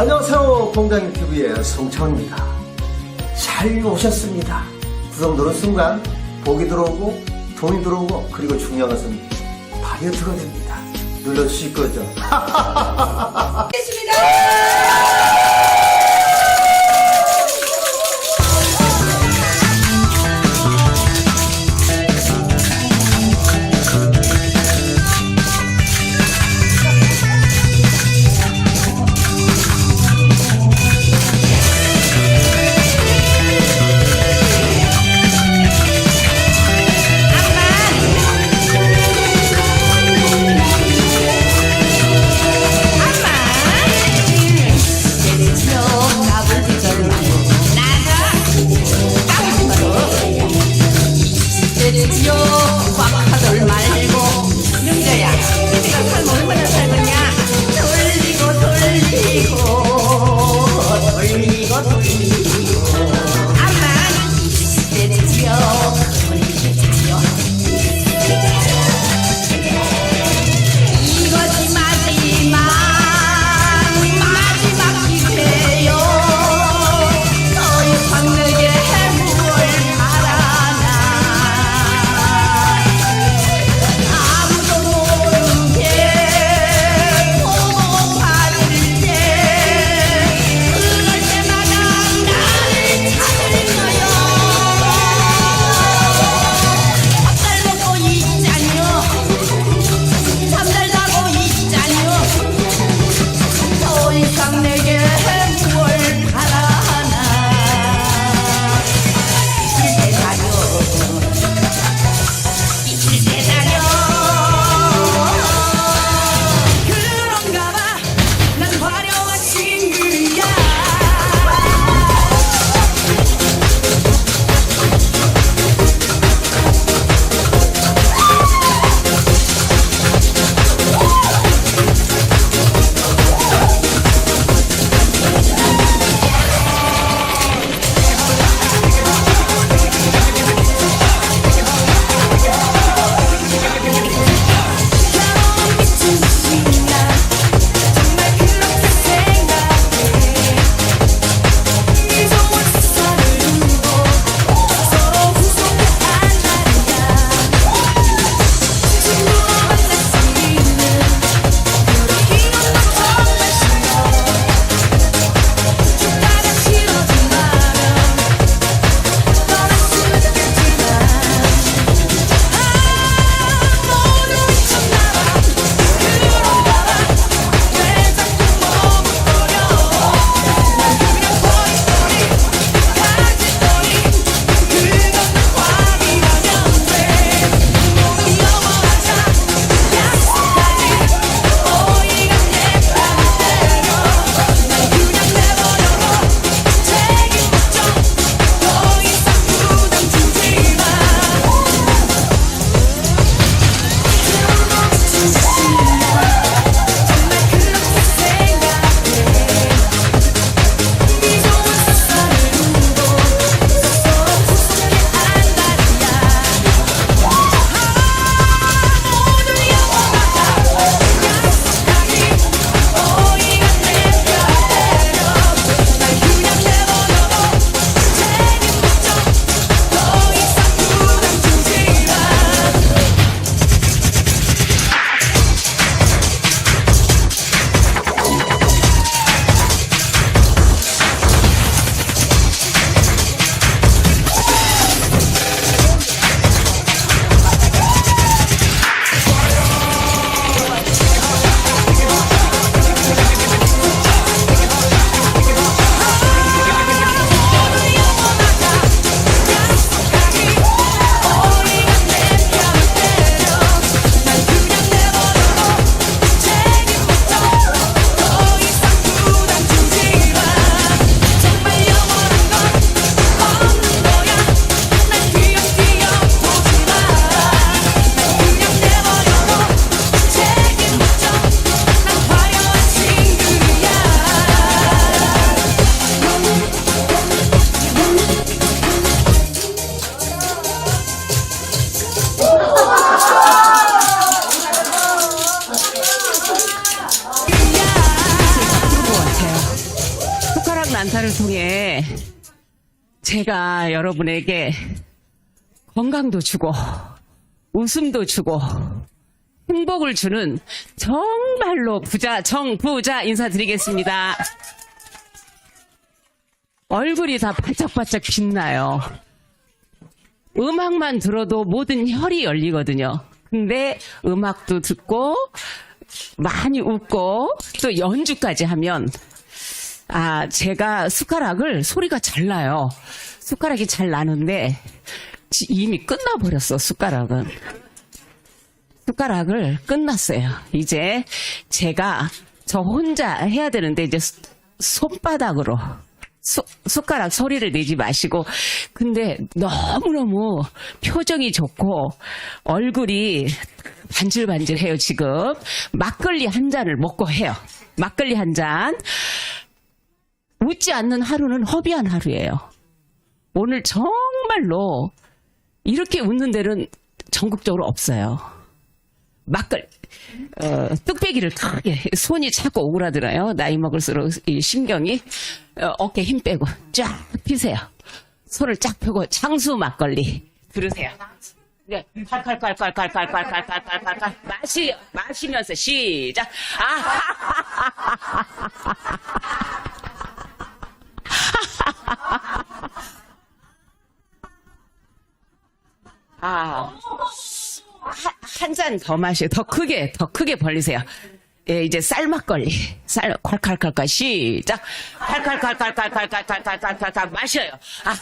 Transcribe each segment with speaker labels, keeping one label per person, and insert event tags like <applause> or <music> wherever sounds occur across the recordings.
Speaker 1: 안녕하세요. 공장님 TV의 송창입니다. 잘 오셨습니다. 구성 누른 순간 복이 들어오고 돈이 들어오고 그리고 중요한 것은 다이어트가 됩니다. 눌러주실 거죠?
Speaker 2: 음악 <laughs> 난타를 통해 제가 여러분에게 건강도 주고 웃음도 주고 행복을 주는 정말로 부자 정부자 인사드리겠습니다. 얼굴이 다 바짝바짝 빛나요. 음악만 들어도 모든 혈이 열리거든요. 근데 음악도 듣고 많이 웃고 또 연주까지 하면 아 제가 숟가락을 소리가 잘 나요. 숟가락이 잘 나는데 지- 이미 끝나버렸어 숟가락은. 숟가락을 끝났어요. 이제 제가 저 혼자 해야 되는데 이제 수- 손바닥으로 수- 숟가락 소리를 내지 마시고 근데 너무너무 표정이 좋고 얼굴이 반질반질해요 지금 막걸리 한 잔을 먹고 해요 막걸리 한잔 웃지 않는 하루는 허비한 하루예요 오늘 정말로 이렇게 웃는 데는 전국적으로 없어요 막걸 어, 뚝배기를 크게 손이 자꾸 오그라들어요. 나이 먹을수록 이 신경이 어, 어깨 힘 빼고 쫙 피세요. 손을 쫙 펴고 장수 막걸리 들으세요. 네, 칼칼칼칼칼칼칼칼칼칼칼 마시 마시면서 시작. 아, <laughs> <laughs> 아. 한 잔 더 마셔. 더 크게, 더 크게 벌리세요. 예, 이제 쌀막걸리. 쌀, 콸콸콸콸, 시작. 콸콸콸콸콸콸콸콸콸콸콸 마셔요. 아,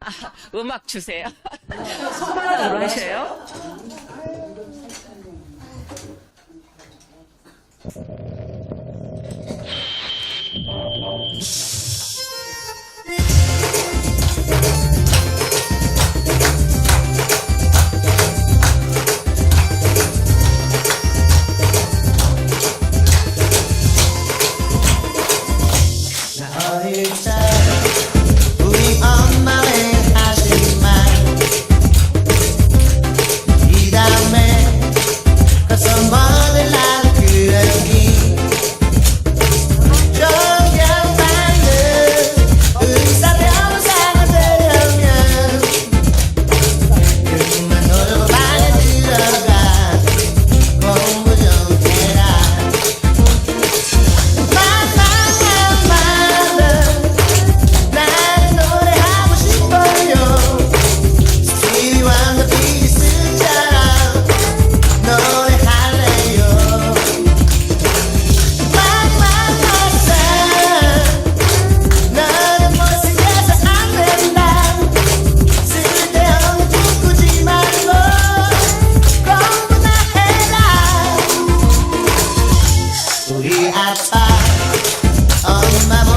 Speaker 2: <laughs> 음악 주세요. 손바닥으로 하셔요.
Speaker 3: Uh-huh. <laughs> on my